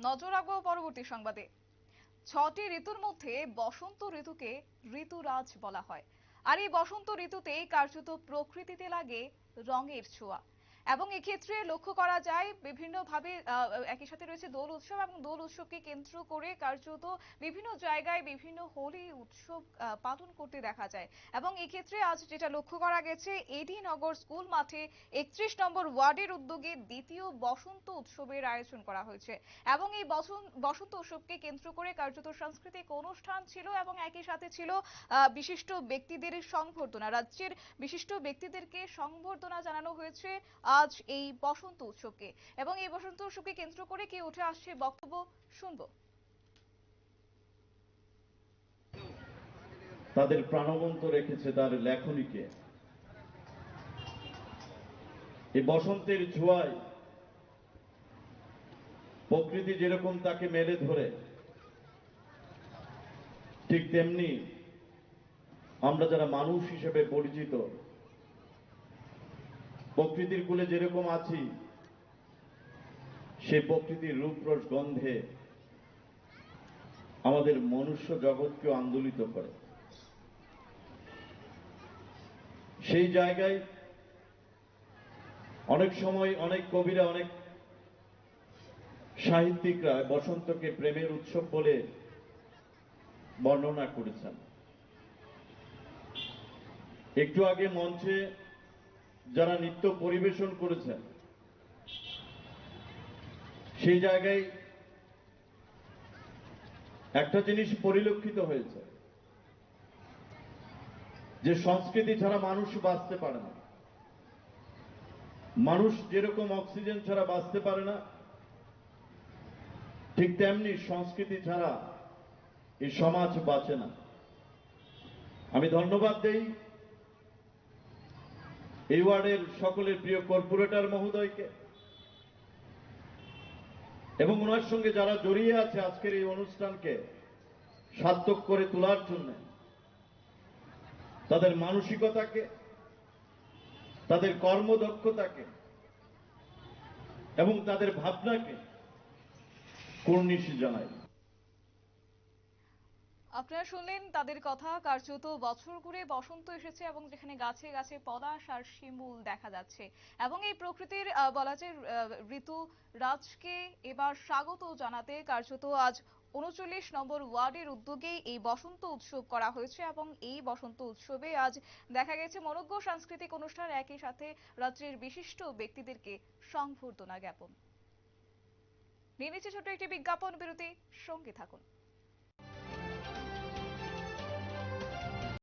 নজর রাখব পরবর্তী সংবাদে। ছটি ঋতুর মধ্যে বসন্ত ঋতুকে ঋতুরাজ বলা হয়। আর এই বসন্ত ঋতুতে কার্যত প্রকৃতিতে লাগে রঙের ছোঁয়া। এবং এক্ষেত্রে লক্ষ্য করা যায় বিভিন্নভাবে আহ, একই সাথে রয়েছে দোল উৎসব এবং দোল উৎসবকে কেন্দ্র করে কার্যত বিভিন্ন জায়গায় বিভিন্ন হোলি উৎসব পালন করতে দেখা যায়। এবং এক্ষেত্রে আজ যেটা লক্ষ্য করা গেছে এডি নগর স্কুল মাঠে একত্রিশ নম্বর ওয়ার্ডের উদ্যোগে দ্বিতীয় বসন্ত উৎসবের আয়োজন করা হয়েছে। এবং এই বসন- বসন্ত উৎসবকে কেন্দ্র করে কার্যত সাংস্কৃতিক অনুষ্ঠান ছিল এবং একই সাথে ছিল আহ, বিশিষ্ট ব্যক্তিদের সংবর্ধনা। রাজ্যের বিশিষ্ট ব্যক্তিদেরকে সংবর্ধনা জানানো হয়েছে। আজ এই বসন্ত উৎসবকে। এবং এই বসন্ত উৎসবকে কেন্দ্র করে কি উঠে আসছে বক্তব্য, শুনব। তাদের প্রাণবন্ত রেখেছে তার লেখনীকে। এই বসন্তের ছোঁয়ায় প্রকৃতি যেরকম তাকে মেলে ধরে, ঠিক তেমনি আমরা যারা মানুষ হিসেবে পরিচিত প্রকৃতির কুলে যেরকম আছি, সে প্রকৃতির রূপরস গন্ধে আমাদের মনুষ্য জগৎকেও আন্দোলিত করে। সেই জায়গায় অনেক সময় অনেক কবিরা, অনেক সাহিত্যিকরা বসন্তকে প্রেমের উৎসব বলে বর্ণনা করেছেন। একটু আগে মঞ্চে যারা নৃত্য পরিবেশন করেছেন, সেই জায়গায় একটা জিনিস পরিলক্ষিত হয়েছে, যে সংস্কৃতি ছাড়া মানুষ বাঁচতে পারে না। মানুষ যেরকম অক্সিজেন ছাড়া বাঁচতে পারে না, ঠিক তেমনি সংস্কৃতি ছাড়া এই সমাজ বাঁচে না। আমি ধন্যবাদ দেই এই ওয়ার্ডের সকলের প্রিয় কর্পোরেটর মহোদয়কে এবং ওনার সঙ্গে যারা জড়িয়ে আছে আজকের এই অনুষ্ঠানকে সার্থক করে তোলার জন্য, তাদের মানসিকতাকে, তাদের কর্মদক্ষতাকে এবং তাদের ভাবনাকে কর্নিশ জানাই। আপনারা শুনলেন তাদের কথা। কার্যত বছর ঘুরে বসন্ত এসেছে এবং যেখানে গাছে গাছে পলাশ আর শিমুল দেখা যাচ্ছে। এবং এই প্রকৃতির বলা আহ, ঋতু রাজকে এবার স্বাগত জানাতে কার্যত আজ উনচল্লিশ নম্বর ওয়ার্ডের উদ্যোগেই এই বসন্ত উৎসব করা হয়েছে এবং এই বসন্ত উৎসবে আজ দেখা গেছে মনোজ্ঞ সাংস্কৃতিক অনুষ্ঠান একই সাথে রাজ্যের বিশিষ্ট ব্যক্তিদেরকে সংবর্ধনা জ্ঞাপন। নিয়ে নিচ্ছে ছোট্ট একটি বিজ্ঞাপন। বিরতি সঙ্গে থাকুন।